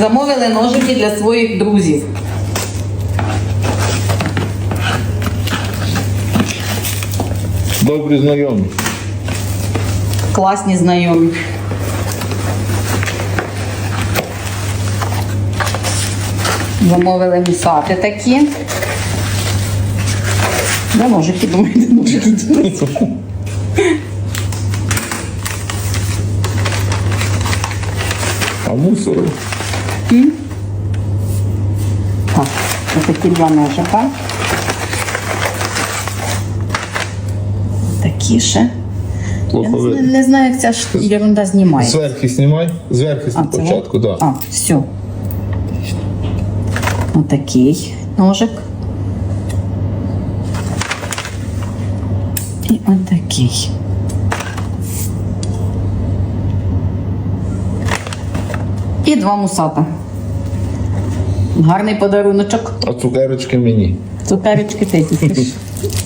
Замовили ножики для своїх друзів. Добрі знайомі. Класні знайомі. Замовили місати такі. Де ножики, думаєте, ножики ділися? А мусору. Так, ось такі два ножика. Такі ще. Я Плохо не, видно. не знаю, як ця ж ерунда знімає. Зверху знімай. Зверху А, це спочатку, от? так. А, все. Отакий ножик. І отакий. І два мусата. Гарний подаруночок. А цукерочки мені. Цукерочки ти.